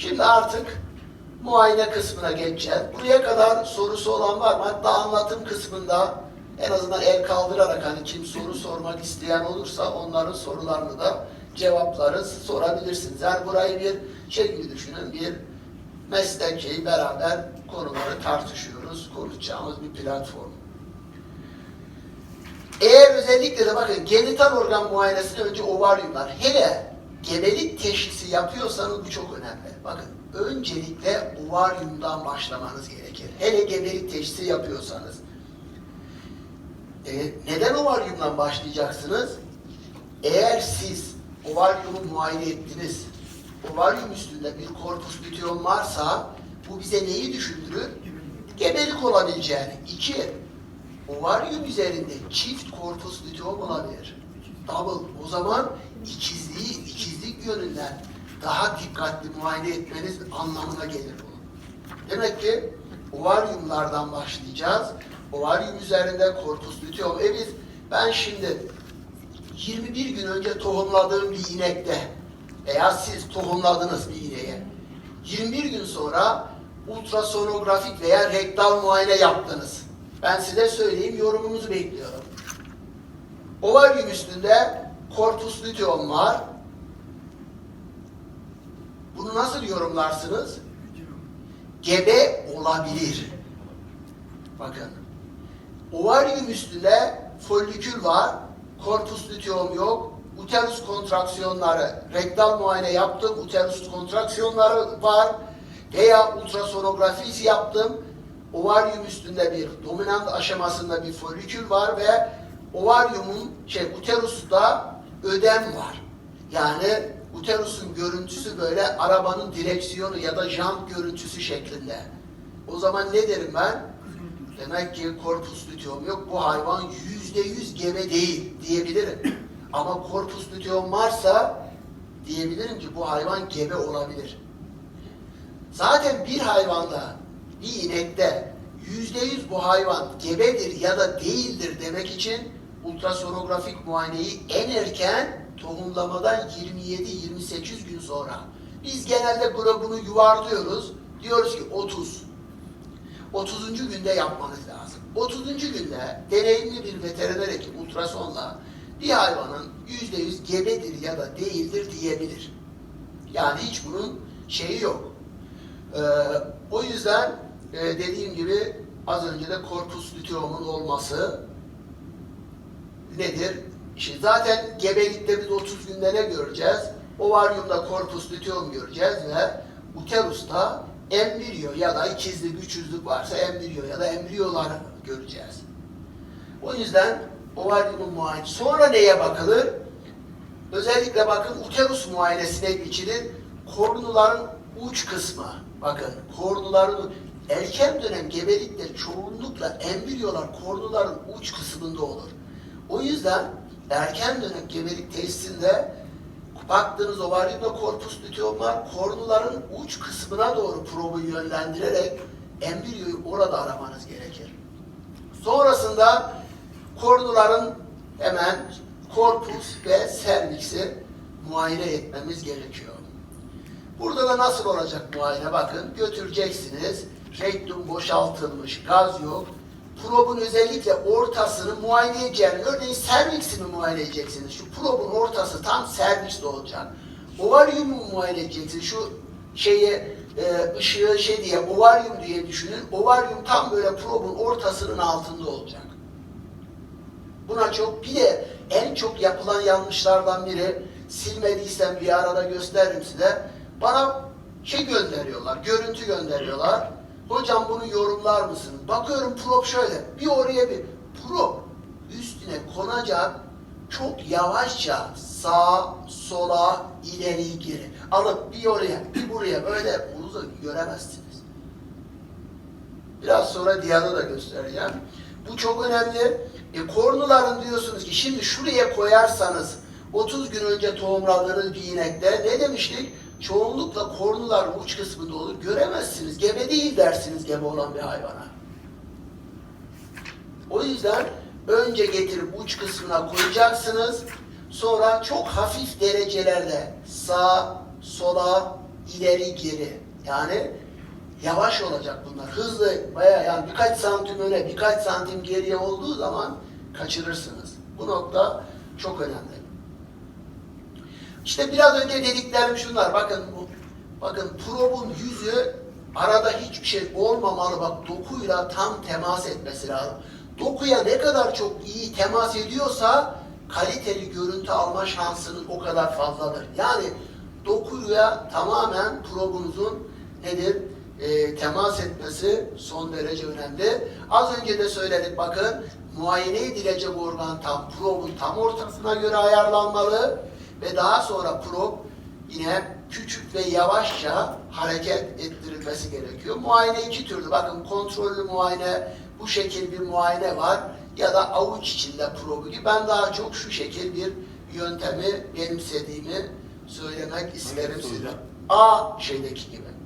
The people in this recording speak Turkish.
Şimdi artık muayene kısmına geçeceğiz. Buraya kadar sorusu olan var mı? Hatta anlatım kısmında en azından el kaldırarak hani kim soru sormak isteyen olursa onların sorularını da cevaplarız, sorabilirsiniz. Yani burayı bir şey gibi düşünün, bir meslek beraber konuları tartışıyoruz, konuşacağımız bir platform. Eğer özellikle de bakın genital organ muayenesinde önce ovaryumlar, hele gebelik teşhisi yapıyorsanız bu çok önemli. Bakın öncelikle ovaryumdan başlamanız gerekir. Hele gebelik teşhisi yapıyorsanız. E, neden ovaryumdan başlayacaksınız? Eğer siz ovaryumu muayene ettiniz, ovaryum üstünde bir korpus luteum varsa bu bize neyi düşündürür? Gebelik olabileceğini. İki, ovaryum üzerinde çift korpus luteum olabilir. Double. O zaman ikizliği, ikizlik yönünden daha dikkatli muayene etmeniz anlamına gelir bu. Demek ki ovaryumlardan başlayacağız. Ovaryum üzerinde korpus luteum. E biz, ben şimdi 21 gün önce tohumladığım bir inekte veya siz tohumladınız bir ineğe. 21 gün sonra ultrasonografik veya rektal muayene yaptınız. Ben size söyleyeyim, yorumunuzu bekliyorum. Ovaryum üstünde korpus luteum var. Bunu nasıl yorumlarsınız? Gebe olabilir. Bakın. Ovaryum üstünde folikül var. Korpus luteum yok. Uterus kontraksiyonları, rektal muayene yaptım. Uterus kontraksiyonları var. Veya ultrasonografisi yaptım. Ovaryum üstünde bir dominant aşamasında bir folikül var ve ovaryumun şey uterusta ödem var. Yani uterusun görüntüsü böyle arabanın direksiyonu ya da jant görüntüsü şeklinde. O zaman ne derim ben? Demek ki korpus luteum yok. Bu hayvan yüzde yüz gebe değil diyebilirim. Ama korpus luteum varsa diyebilirim ki bu hayvan gebe olabilir. Zaten bir hayvanda, bir inekte yüzde yüz bu hayvan gebedir ya da değildir demek için ultrasonografik muayeneyi en erken tohumlamadan 27-28 gün sonra. Biz genelde grubunu yuvarlıyoruz. Diyoruz ki 30. 30. günde yapmanız lazım. 30. günde deneyimli bir veteriner hekim ultrasonla bir hayvanın %100 gebedir ya da değildir diyebilir. Yani hiç bunun şeyi yok. Ee, o yüzden e, dediğim gibi az önce de korpus luteum'un olması nedir? İşte zaten gebelikte biz 30 günde ne göreceğiz? Ovaryumda korpus luteum göreceğiz ve uterusta embriyo ya da ikizlik, üçüzlük varsa embriyo ya da embriyolar göreceğiz. O yüzden ovaryumun muayene. Sonra neye bakılır? Özellikle bakın uterus muayenesine geçilir. Kornuların uç kısmı. Bakın kornuların erken dönem gebelikte çoğunlukla embriyolar kornuların uç kısmında olur. O yüzden erken dönem gebelik testinde baktığınız ovaryumda korpus luteum var. Kornuların uç kısmına doğru probu yönlendirerek embriyoyu orada aramanız gerekir. Sonrasında kornuların hemen korpus ve serviksi muayene etmemiz gerekiyor. Burada da nasıl olacak muayene? Bakın götüreceksiniz. Rektum boşaltılmış, gaz yok. Probun özellikle ortasını muayene edeceğiniz, örneğin serviksini muayene edeceksiniz. Şu probun ortası tam servikste olacak. Ovaryumu muayene edeceksiniz. Şu şeyi, e, ışığı şey diye, ovaryum diye düşünün. Ovaryum tam böyle probun ortasının altında olacak. Buna çok, bir de en çok yapılan yanlışlardan biri, silmediysem bir arada gösteririm size. Bana şey gönderiyorlar, görüntü gönderiyorlar. Hocam bunu yorumlar mısınız? Bakıyorum prop şöyle, bir oraya bir prop üstüne konacak çok yavaşça sağa, sola, ileri, geri alıp bir oraya, bir buraya böyle bunu göremezsiniz. Biraz sonra Diyan'ı da göstereceğim. Bu çok önemli. E, kornuların diyorsunuz ki şimdi şuraya koyarsanız 30 gün önce tohumladığınız bir inekte ne demiştik? Çoğunlukla kornular uç kısmında olur. Göremezsiniz. Gebe değil dersiniz gebe olan bir hayvana. O yüzden önce getirip uç kısmına koyacaksınız. Sonra çok hafif derecelerde sağ, sola, ileri geri. Yani yavaş olacak bunlar. Hızlı baya yani birkaç santim öne birkaç santim geriye olduğu zaman kaçırırsınız. Bu nokta çok önemli. İşte biraz önce dediklerim şunlar. Bakın bu bakın probun yüzü arada hiçbir şey olmamalı. Bak dokuyla tam temas etmesi lazım. Dokuya ne kadar çok iyi temas ediyorsa kaliteli görüntü alma şansınız o kadar fazladır. Yani dokuya tamamen probunuzun nedir? E, temas etmesi son derece önemli. Az önce de söyledik bakın muayene edilecek organ tam probun tam ortasına göre ayarlanmalı ve daha sonra prob yine küçük ve yavaşça hareket ettirilmesi gerekiyor. Muayene iki türlü. Bakın kontrollü muayene bu şekil bir muayene var ya da avuç içinde probu gibi. Ben daha çok şu şekil bir yöntemi benimsediğimi söylemek isterim size. A şeydeki gibi.